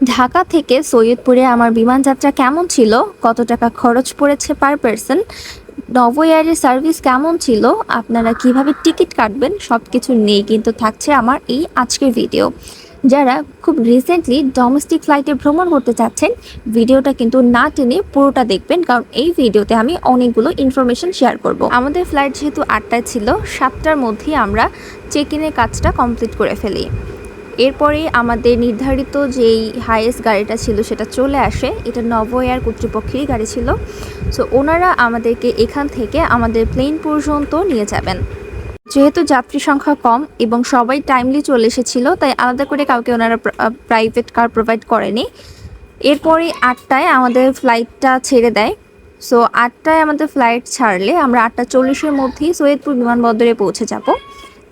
ঢাকা থেকে সৈয়দপুরে আমার বিমান যাত্রা কেমন ছিল? কত টাকা খরচ পড়েছে পার পারসন নভো এয়ারের সার্ভিস কেমন ছিল? আপনারা কীভাবে টিকিট কাটবেন? সব কিছু নিয়ে কিন্তু থাকছে আমার এই আজকের ভিডিও যারা খুব রিসেন্টলি ডোমেস্টিক ফ্লাইটে ভ্রমণ করতে চাচ্ছেন ভিডিওটা কিন্তু না টেনে পুরোটা দেখবেন, কারণ এই ভিডিওতে আমি অনেকগুলো ইনফরমেশন শেয়ার করব। আমাদের ফ্লাইট যেহেতু আটটায় ছিল, সাতটার মধ্যেই আমরা চেক ইনের কাজটা কমপ্লিট করে ফেলি। এরপরে আমাদের নির্ধারিত যেই হাইয়েস্ট গাড়িটা ছিল সেটা চলে আসে। এটা নভো এয়ার কর্তৃপক্ষেরই গাড়ি ছিল। সো ওনারা আমাদেরকে এখান থেকে আমাদের প্লেন পর্যন্ত নিয়ে যাবেন। যেহেতু যাত্রী সংখ্যা কম এবং সবাই টাইমলি চলে এসেছিল, তাই আলাদা করে কাউকে ওনারা প্রাইভেট কার প্রোভাইড করেনি। এরপরে আটটায় আমাদের ফ্লাইটটা ছেড়ে দেয়। সো আটটায় আমাদের ফ্লাইট ছাড়লে আমরা আটটা চল্লিশের মধ্যেই সৈয়দপুর বিমানবন্দরে পৌঁছে যাব।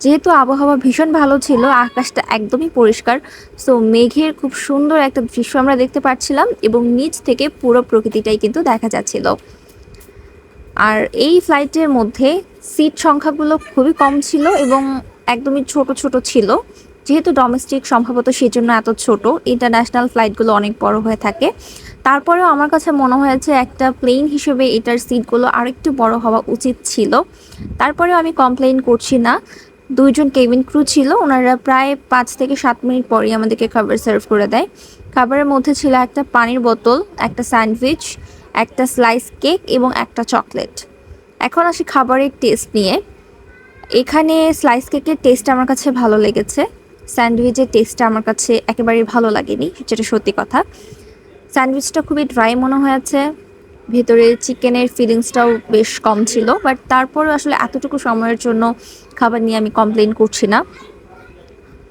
যেহেতু আবহাওয়া ভীষণ ভালো ছিল, আকাশটা একদমই পরিষ্কার। সো মেঘের খুব সুন্দর একটা দৃশ্য আমরা দেখতে পাচ্ছিলাম এবং নিচ থেকে পুরো প্রকৃতিটাই কিন্তু দেখা যাচ্ছিল। আর এই ফ্লাইটের মধ্যে সিট সংখ্যাগুলো খুবই কম ছিল এবং একদমই ছোট ছোট ছিল। যেহেতু ডোমেস্টিক সম্ভবত সেই জন্য এত ছোট, ইন্টারন্যাশনাল ফ্লাইটগুলো অনেক বড় হয়ে থাকে। তারপরেও আমার কাছে মনে হয়েছে একটা প্লেন হিসেবে এটার সিটগুলো আরেকটু বড় হওয়া উচিত ছিল। তারপরেও আমি কমপ্লেন করছি না। দুইজন কেবিন ক্রু ছিল, ওনারা প্রায় পাঁচ থেকে সাত মিনিট পরেই আমাদেরকে খাবার সার্ভ করে দেয়। খাবারের মধ্যে ছিল একটা পানির বোতল, একটা স্যান্ডউইচ, একটা স্লাইস কেক এবং একটা চকলেট এখন আসি খাবারের টেস্ট নিয়ে। এখানে স্লাইস কেকের টেস্ট আমার কাছে ভালো লেগেছে। স্যান্ডউইচের টেস্টটা আমার কাছে একেবারেই ভালো লাগেনি যেটা সত্যি কথা। স্যান্ডউইচটা খুবই ড্রাই মনে হয়েছে। ভেতরে চিকেনের ফিলিংসটাও বেশ কম ছিল বাট তারপরেও আসলে এতটুকু সময়ের জন্য খাবার নিয়ে আমি কমপ্লেন করছি না।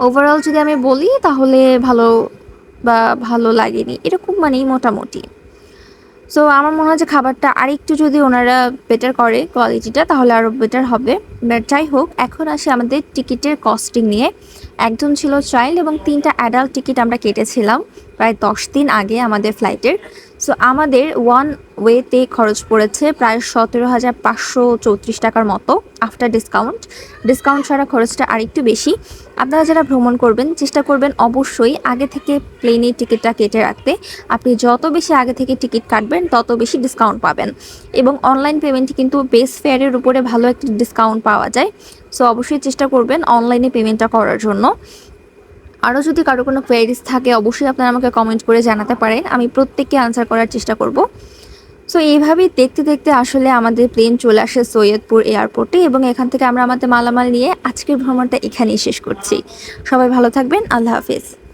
ওভারঅল যদি আমি বলি, তাহলে ভালো বা ভালো লাগেনি। এরকম মানেই মোটামুটি। সো আমার মনে হয় যে খাবারটা আরেকটু যদি ওনারা বেটার করে কোয়ালিটিটা তাহলে আরও বেটার হবে। বাট যাই হোক, এখন আসি আমাদের টিকিটের কস্টিং নিয়ে। একজন ছিল চাইল্ড এবং তিনটা অ্যাডাল্ট টিকিট আমরা কেটেছিলাম। প্রায় দশ দিন আগে আমাদের ফ্লাইটের। সো আমাদের ওয়ান ওয়েতে খরচ পড়েছে প্রায় সতেরো হাজার পাঁচশো চৌত্রিশ টাকার মতো আফটার ডিসকাউন্ট ডিসকাউন্ট ছাড়া খরচটা আরেকটু বেশি। আপনারা যারা ভ্রমণ করবেন, চেষ্টা করবেন অবশ্যই আগে থেকে প্লেনের টিকিটটা কেটে রাখতে। আপনি যত বেশি আগে থেকে টিকিট কাটবেন, তত বেশি ডিসকাউন্ট পাবেন। এবং অনলাইন পেমেন্টে কিন্তু বেস ফেয়ারের উপরে ভালো একটা ডিসকাউন্ট পাওয়া যায়। সো অবশ্যই চেষ্টা করবেন অনলাইনে পেমেন্টটা করার জন্য। আরও যদি কারও কোনো কোয়ারিজ থাকে, অবশ্যই আপনারা আমাকে কমেন্ট করে জানাতে পারেন। আমি প্রত্যেককে আনসার করার চেষ্টা করব। সো এইভাবেই দেখতে দেখতে আসলে আমাদের প্লেন চলে আসে সৈয়দপুর এয়ারপোর্টে এবং এখান থেকে আমরা আমাদের মালামাল নিয়ে আজকের ভ্রমণটা এখানেই শেষ করছি। সবাই ভালো থাকবেন। আল্লাহ হাফিজ।